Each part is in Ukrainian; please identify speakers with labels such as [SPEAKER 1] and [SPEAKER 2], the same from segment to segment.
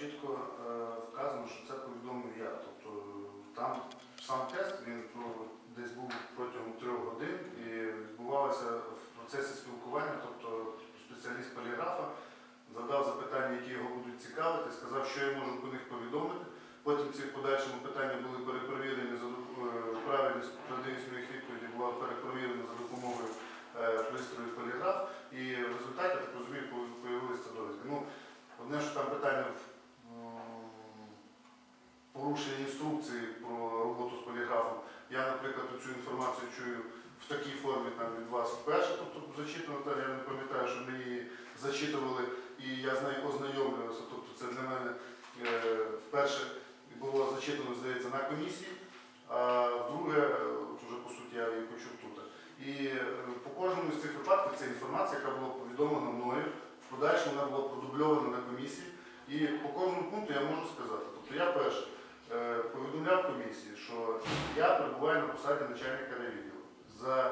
[SPEAKER 1] чітко е, вказано, що це повідомив я. Тобто е, там сам тест він десь був протягом трьох годин і відбувалося в процесі спілкування, тобто спеціаліст поліграфа задав запитання, які його будуть цікавити, сказав, що я можу по них повідомити. Потім ці в подальшому питання були перепровірені за е, правильність правдивість моїх відповідей була перепровірена за допомогою пристрою поліграф. І в результаті, так розумію, появилися довідки. Ну, одне, що там питання порушення інструкції про роботу з поліграфом. Я, наприклад, цю інформацію чую в такій формі там, від вас вперше, тобто зачитано, та я не пам'ятаю, що ми її зачитували і я з нею ознайомлювався. Тобто це для мене е, вперше було зачитано, здається, на комісії, а вдруге, е, вже по суті, я її почув тут. І е, по кожному з цих випадків це інформація, яка була повідомлена мною, в подальшому вона була продубльована на комісії. І по кожному пункту я можу сказати. Тобто я перше е, повідомляв комісії, що на посаді начальника райвідділу. За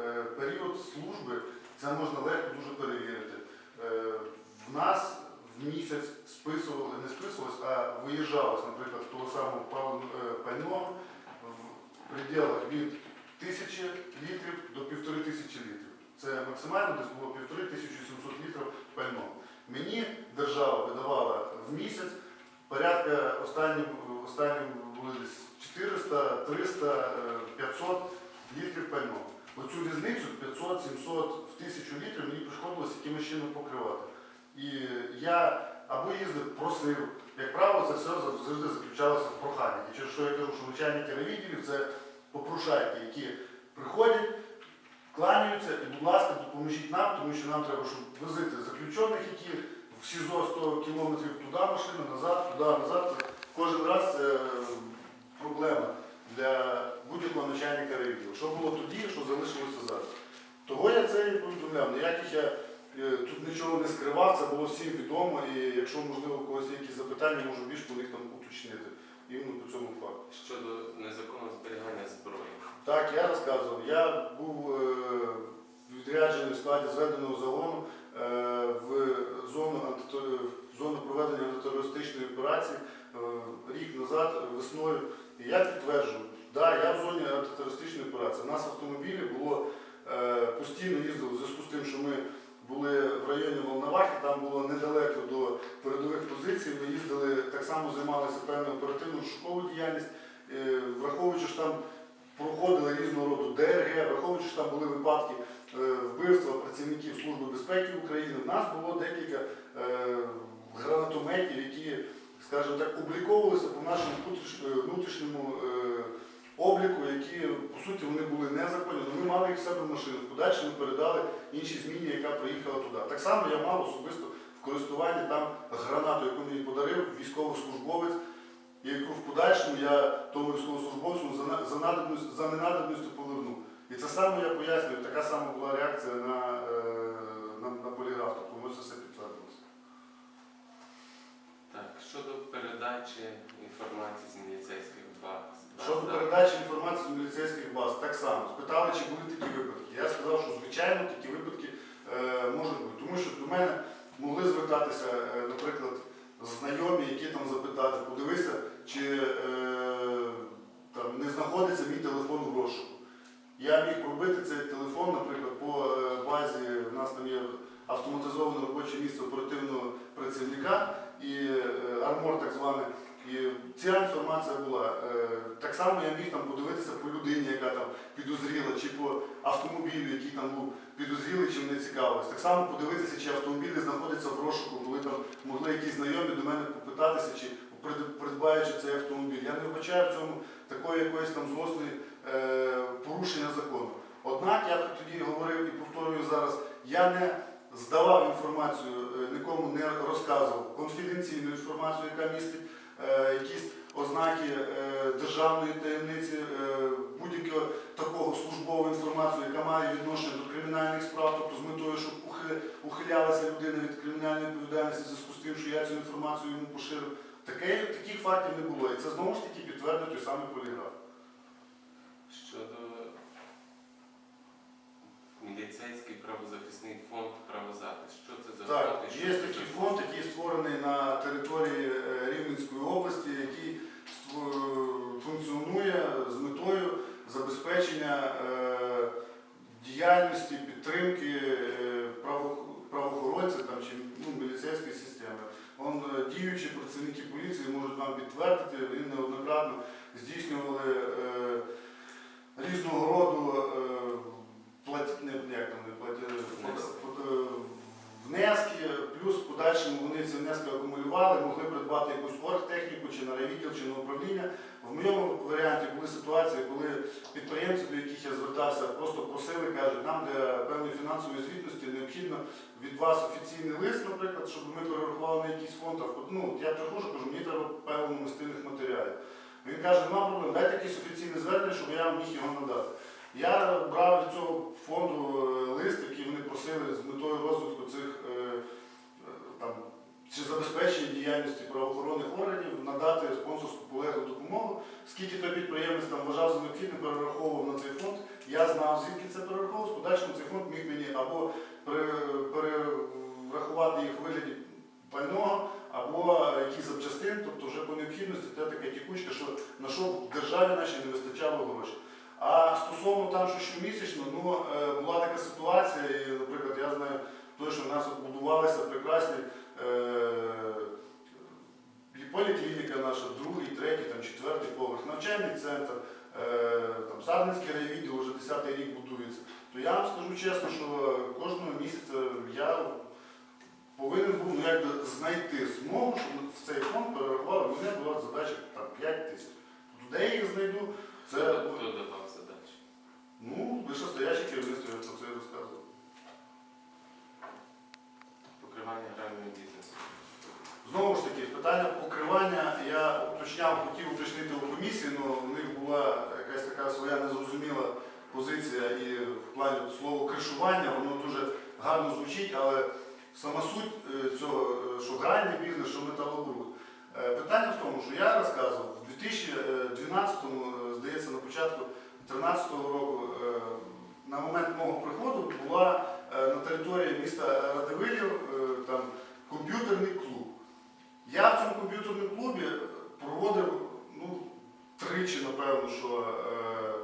[SPEAKER 1] е, період служби це можна легко дуже перевірити. Е, В нас в місяць списували, не списувалось, а виїжджалось, наприклад, того самого е, пального в пределах від тисячі літрів до півтори тисячі літрів. Це максимально десь було півтори тисячі сімсот літрів пального. Мені держава видавала в місяць порядка останні, останні були десь 400, 300, е, 500 літрів пального. Оцю різницю 500, 700 в тисячу літрів мені приходилось якимось чином покривати. І я або їздив, просив. Як правило, це все завжди заключалося в проханні. І через що я кажу, що начальники ревідділів це попрошайки, які приходять, кланяються і, будь ласка, допоможіть нам, тому що нам треба, щоб возити заключених, які в СІЗО 100 кілометрів туди машина, назад, туди, назад. Кожен раз це проблема для будь-якого начальника ревідділу. Що було тоді, що залишилося зараз. Того я це і повідомляв. Ніяких я е, тут нічого не скривав, це було всім відомо, і якщо, можливо, у когось є якісь запитання, можу більш по них там уточнити. Іменно по цьому факту.
[SPEAKER 2] Щодо незаконного зберігання зброї.
[SPEAKER 1] Так, я розказував. Я був е, відряджений в складі зведеного загону е, в зону, в зону проведення антитерористичної операції рік назад весною. Я підтверджую, да, я в зоні антитерористичної операції. У нас автомобілі було е, постійно їздили в зв'язку з тим, що ми були в районі Волновахи, там було недалеко до передових позицій. Ми їздили, так само займалися певною оперативно-шуковою діяльність, Е, враховуючи, що там проходили різного роду ДРГ, враховуючи, що там були випадки е, вбивства працівників Служби безпеки України, в нас було декілька е, гранатометів, які, скажімо так, обліковувалися по нашому е, внутрішньому е, обліку, які, по суті, вони були незаконні, ми мали їх в себе в машину. В подальшому передали іншій зміні, яка приїхала туди. Так само я мав особисто в користуванні там гранату, яку мені подарив військовослужбовець, яку в подальшому я тому військовослужбовцю за, на- за, за ненадобністю повернув. І це саме я пояснюю, така сама була реакція на, е, на, на поліграф, тобто воно це все підтвердилося.
[SPEAKER 2] Так, щодо передачі інформації з міліцейських баз.
[SPEAKER 1] Щодо передачі інформації з міліцейських баз, так само спитали, чи були такі випадки. Я сказав, що звичайно такі випадки е, можуть бути. Тому що до мене могли звертатися, е, наприклад, знайомі, які там запитати, подивися, чи е, там, не знаходиться мій телефон в розшуку. Я міг пробити цей телефон, наприклад, по е, базі, в нас там є автоматизоване робоче місце оперативного працівника і е, армор так званий. І ця інформація була. Е, Так само я міг там подивитися по людині, яка там підозріла, чи по автомобілю, який там був підозрілий, чим не цікавився. Так само подивитися, чи автомобілі знаходяться в розшуку, коли там могли якісь знайомі до мене попитатися, чи придбаючи цей автомобіль. Я не вбачаю в цьому такої якоїсь там злосної е, порушення закону. Однак я тоді говорив і повторюю зараз, я не здавав інформацію, е, нікому не розказував конфіденційну інформацію, яка містить е, якісь ознаки е, державної таємниці, будь-якого такого службову інформацію, яка має відношення до кримінальних справ, тобто з метою, щоб ухилялася людина від кримінальної відповідальності в зв'язку з тим, що я цю інформацію йому поширив. Таке, таких фактів не було. І це знову ж таки підтвердить той самий поліграф.
[SPEAKER 2] Щодо міліцейський правозахисний фонд створений
[SPEAKER 1] на
[SPEAKER 2] території
[SPEAKER 1] е,
[SPEAKER 2] Рівненської
[SPEAKER 1] області, який функціонує з метою забезпечення е, діяльності, підтримки е, правоохоронця чи ну, міліцейської системи. Он, діючі працівники поліції можуть вам підтвердити, вони неоднократно здійснювали різного роду. Подальшому вони ці внески акумулювали, могли придбати якусь оргтехніку чи на райвідділ, чи на управління. В моєму варіанті були ситуації, коли підприємці, до яких я звертався, просто просили, кажуть, нам для певної фінансової звітності необхідно від вас офіційний лист, наприклад, щоб ми перерахували на якийсь фонд. Ну, я приходжу, кажу, мені треба певно мистильних матеріалів. Він каже, нема проблем, дайте якийсь офіційне звернення, щоб я міг його надати. Я брав від цього фонду е, лист, який вони просили з метою розвитку цих е, чи забезпечення діяльності правоохоронних органів, надати спонсорську полеглу допомогу. Скільки той підприємець там вважав за необхідне, перераховував на цей фонд. Я знав, звідки це перераховував. В подальшому цей фонд міг мені або перерахувати їх в вигляді пального, або якісь запчастин, тобто вже по необхідності це така тікучка, що на що в державі нашій не вистачало грошей. А стосовно там, що щомісячно, ну е, була така ситуація, і, наприклад, я знаю, той, що в нас будувалися прекрасні поліклініка наша, другий, третій, там, четвертий поверх, навчальний центр, е, там, Сарненський райвідділ вже 10-й рік будується. То я вам скажу чесно, що кожного місяця я повинен був ну, якби, знайти змогу, щоб в цей фонд перерахували. У мене була задача там, 5 тисяч. Тобто, Де я їх знайду, це
[SPEAKER 2] Хто хто давав задачі?
[SPEAKER 1] ну, вищостояще керівництво, я про це і розказував.
[SPEAKER 2] Покривання грального бізнесу.
[SPEAKER 1] Знову ж таки, питання покривання я уточняв, хотів уточнити у в них була якась така своя незрозуміла позиція і в плані слова кришування, воно дуже гарно звучить, але сама суть е, цього, е, що гральний бізнес, що металобрух. Е, Питання в тому, що я розказував, в 2012-му, е, здається, на початку 2013 року, на момент мого приходу була на території міста Радивилів там комп'ютерний клуб. Я в цьому тричі, напевно, що е,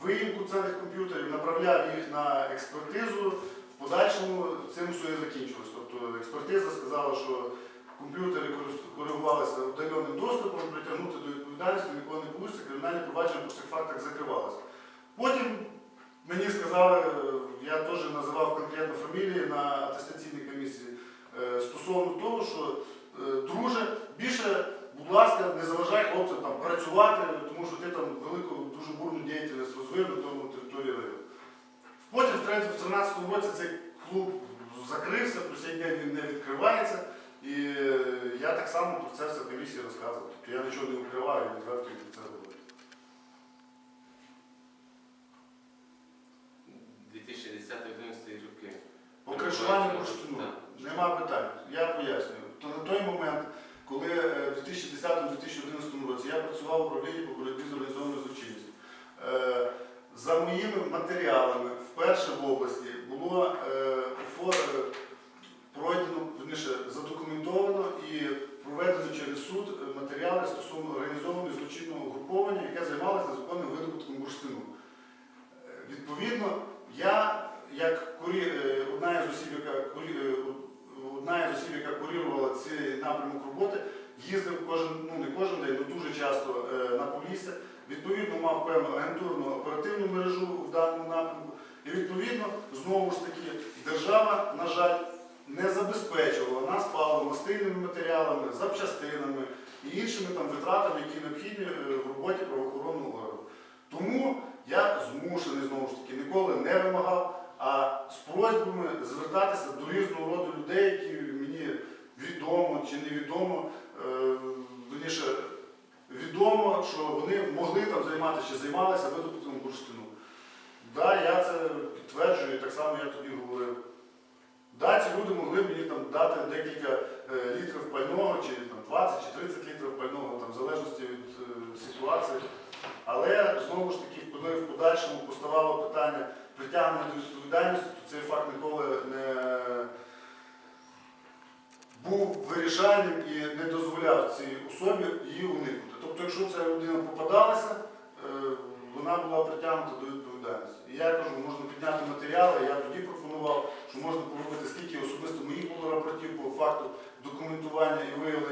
[SPEAKER 1] виїмку цих комп'ютерів, направляв їх на експертизу. В подальшому цим все і закінчилось. Тобто експертиза сказала, що комп'ютери коригувалися удаленим доступом, притягнути до відповідальності ніколи не вийде, кримінальне провадження по цих фактах закривалося. Потім мені сказали, я теж називав конкретно фамілії на атестаційній комісії, е, стосовно того, що е, друже, більше, будь ласка, не заважай хлопцям там працювати, тому що ти там велику, дуже бурну діяльність розвив на тому території району. Потім в 2013 році цей клуб закрився, по сей день він не відкривається. І е, я так само про це все комісії розказував. Тобто я нічого не укриваю, відверто і про це говорю.
[SPEAKER 2] 2010-2011 роки.
[SPEAKER 1] По кришуванню бурштину нема питань. Я пояснюю. То на той момент, в 2010-2011 році я працював в управлінні по боротьбі з організованою злочинністю, е, за моїми матеріалами вперше в області було е, пройдено, верніше, задокументовано і проведено через суд е, матеріали стосовно організованого злочинного угруповання, яке займалося незаконним видобутком бурштину. Е, Відповідно, я, як курі, е, одна із осіб, яка курі, е, одна із осіб, яка курірувала цей напрямок роботи, їздив кожен, ну не кожен день, але дуже часто е, на Полісся. Відповідно, мав певну агентурну оперативну мережу в даному напрямку. І відповідно, знову ж таки, держава, на жаль, не забезпечувала нас паливно-мастильними матеріалами, запчастинами і іншими там витратами, які необхідні е, в роботі правоохоронного органу. Тому я змушений знову ж таки ніколи не вимагав, а з просьбами звертатися до різного роду людей, які мені відомо чи невідомо, е, верніше, відомо, що вони могли там займатися чи займалися видобутком бурштину. Да, я це підтверджую, так само я тобі говорив. Да, ці люди могли мені там дати декілька е, літрів пального, чи там 20 чи 30 літрів пального, там, в залежності від е, ситуації. Але знову ж таки, коли в подальшому поставало питання притягнення до відповідальності, то цей факт ніколи не був вирішальним і не дозволяв цій особі її уникнути. Тобто, якщо ця людина попадалася, е, вона була притягнута до відповідальності. І я кажу, можна підняти матеріали. Я тоді пропонував, що можна поробити скільки особисто моїх було рапортів по факту документування і виявлення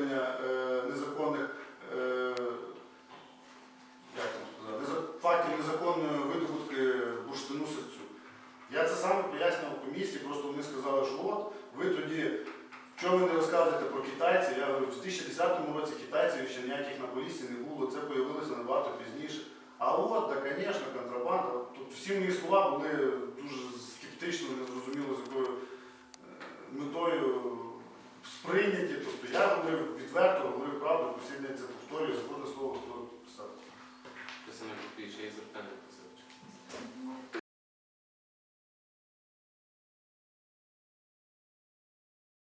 [SPEAKER 1] з'явився набагато пізніше. А от, да, звісно, контрабанда. Тут всі мої слова були дуже скептично, незрозуміло, з якою е, метою сприйняті. Тобто я говорив відверто, говорив правду, постійно це повторюю, заходить слово, хто писав. Писане купіючи і запитання.